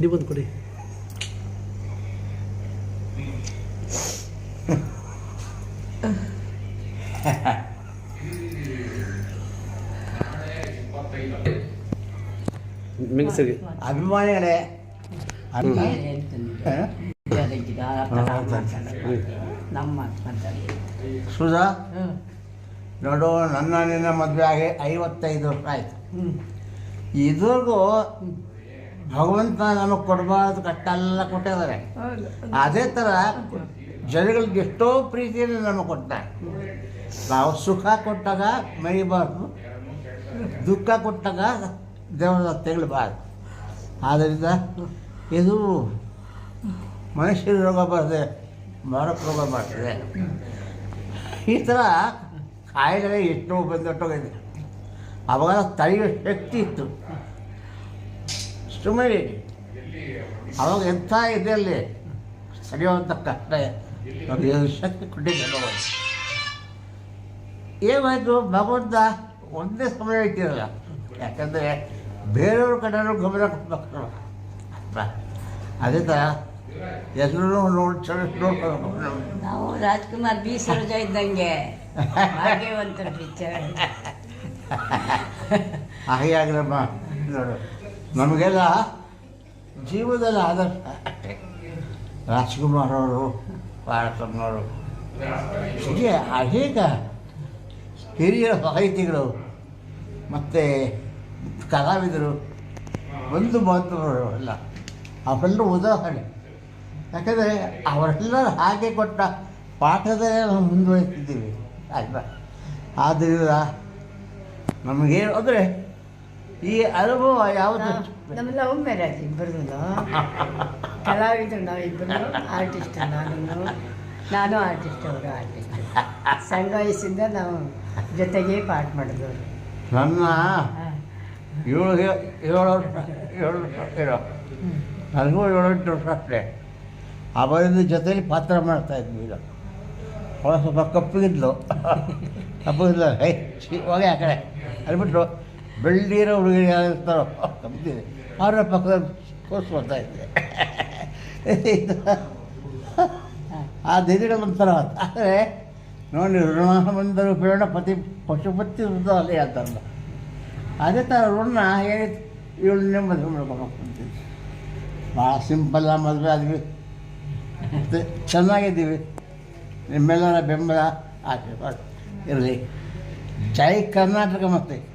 ನೀವೊಂದು ಕೊಡಿ. ಮಿಕ್ಸಿಗೆ ಅಭಿಮಾನಿಗಳೇ ಸುಧಾ ನೋಡು ನನ್ನ ನಿನ್ನ ಮದುವೆ ಆಗಿ ಐವತ್ತೈದು ವರ್ಷ ಆಯ್ತು. ಇದ್ರಿಗೂ ಭಗವಂತ ನಮಗೆ ಕೊಡಬಾರ್ದು ಕಟ್ಟೆಲ್ಲ ಕೊಟ್ಟಿದ್ದಾರೆ. ಅದೇ ಥರ ಜನಗಳಿಗೆ ಎಷ್ಟೋ ಪ್ರೀತಿಯನ್ನು ನಮಗೆ ಕೊಟ್ಟ ನಾವು ಸುಖ ಕೊಟ್ಟಾಗ ಮರಿಬಾರ್ದು ದುಃಖ ಕೊಟ್ಟಾಗ ದೇವರ ತೆಗಳಬಾರ್ದು. ಆದ್ದರಿಂದ ಇದು ಮನುಷ್ಯರ ರೋಗ ಬರ್ತದೆ ಮಾರಕ ರೋಗ ಬರ್ತದೆ ಈ ಥರ ಕಾಯಿಲೆ ಎಷ್ಟೋ ಬಂದೊಟ್ಟೋಗಿದೆ. ಅವಾಗ ತಡೆಯುವ ಶಕ್ತಿ ಇತ್ತು. ಸುಮ್ಮನೆ ಅವಾಗ ಎಂಥ ಇದೆ ಅಲ್ಲಿ? ಸರಿಯುವಂಥ ಕಷ್ಟ ಶಕ್ತಿ ಕೊಟ್ಟಿದ್ದೆ ಏನಾಯಿತು? ಭಗವಂತ ಒಂದೇ ಸಮಯ ಇಟ್ಟಿರಲ್ಲ. ಯಾಕಂದರೆ ಬೇರೆಯವ್ರ ಕಡೆಯೂ ಗಮನ ಕೊಡ್ಬೇಕು. ಅಲ್ವಾ? ಅದೇ ಥರ ಎಲ್ಲರೂ ನೋಡಿ ನೋಡ್ಕೊಂಡು ನಾವು ರಾಜ್ಕುಮಾರ್ ಬಿ ಸರೋಜ ಇದ್ದಂಗೆ. ಭಾಗ್ಯವಂತರ ಪಿಕ್ಚರ್ ಹಾಗೆ ಆಗಿರಮ್ಮ ನೋಡು. ನಮಗೆಲ್ಲ ಜೀವನದಲ್ಲಿ ಆದರ್ಶ. ಅಷ್ಟೇ ರಾಜ್ಕುಮಾರ್ ಅವರು ಭಾರತಮ್ಮನವರು ಹೀಗೆ ಅನೇಕ ಹಿರಿಯ ಸಾಹಿತಿಗಳು ಮತ್ತು ಕಲಾವಿದರು, ಒಂದು ಮಾತುಗಳು ಎಲ್ಲ ಅವೆಲ್ಲರೂ ಉದಾಹರಣೆ. ಯಾಕಂದರೆ ಅವರೆಲ್ಲರೂ ಹಾಗೆ ಕೊಟ್ಟ ಪಾಠದಲ್ಲೇ ನಾವು ಮುಂದುವರಿತಿದ್ದೀವಿ ಆಯ್ತಾ? ಆದ್ದರಿಂದ ನಮಗೇನು ಅಂದರೆ ಈ ಅನುಭವ ಯಾವುದು? ನಮ್ಮ ಲವ್ ಮ್ಯಾರೇಜ್ ಇಬ್ಬರು ಕಲಾವಿದರು ನಾವು ಇಬ್ಬರು ಆರ್ಟಿಸ್ಟ್ ನಾನು ನಾನು ಆರ್ಟಿಸ್ಟ್ ಅವರು ಆರ್ಟಿಸ್ಟ್ ಸಣ್ಣ ವಯಸ್ಸಿಂದ ನಾವು ಜೊತೆಗೆ ಪಾಠ ಮಾಡಿದ್ರು ನನ್ನ ಏಳು ಏಳು ವರ್ಷ ಏಳು ವರ್ಷ ಇರೋ. ನನಗೂ ಏಳೆಂಟು ವರ್ಷ ಅಷ್ಟೇ. ಅವರಿಂದ ಜೊತೆಲಿ ಪಾತ್ರ ಮಾಡ್ತಾ ಇದ್ವಿ ಈಗ. ಅವಳು ಸ್ವಲ್ಪ ಕಪ್ಪಿಗಿದ್ಲು ಕಪ್ಪಿಗಿದ್ಲು ಹೇ ಹೋಗಿ ಆ ಕಡೆ. ಅದ್ಬಿಟ್ಟು ಬೆಳ್ಳಿರೋ ಹುಡುಗರು ಯಾರು ಇರ್ತಾರೋ? ಕಂಪ್ನಿ ಅವರ ಪಕ್ಕದಲ್ಲಿ ಕೂರಿಸ್ಕೊಳ್ತಾ ಇದ್ದೆ. ಆ ದಿನಗಳು ಒಂಥರ ಆದರೆ, ನೋಡಿ ಋಣ ಬಂದರು ಬೇಡ ಪತಿ, ಪಶುಪತಿ ಅಲ್ಲೇ ಅಂತಲ್ಲ ಅದೇ ಥರ ಋಣ ಏನಿತ್ತು? ಇವಳನ್ನೇ ಮದುವೆ ಮಾಡ್ಬೇಕು ಭಾಳ ಸಿಂಪಲ್ಲ ಮದುವೆ ಆದ್ವಿ. ಮತ್ತು ಚೆನ್ನಾಗಿದ್ದೀವಿ. ನಿಮ್ಮೆಲ್ಲರ ಬೆಂಬಲ, ಆಶೀರ್ವಾದ ಇರಲಿ. ಜೈ ಕರ್ನಾಟಕ ಮತ್ತೆ.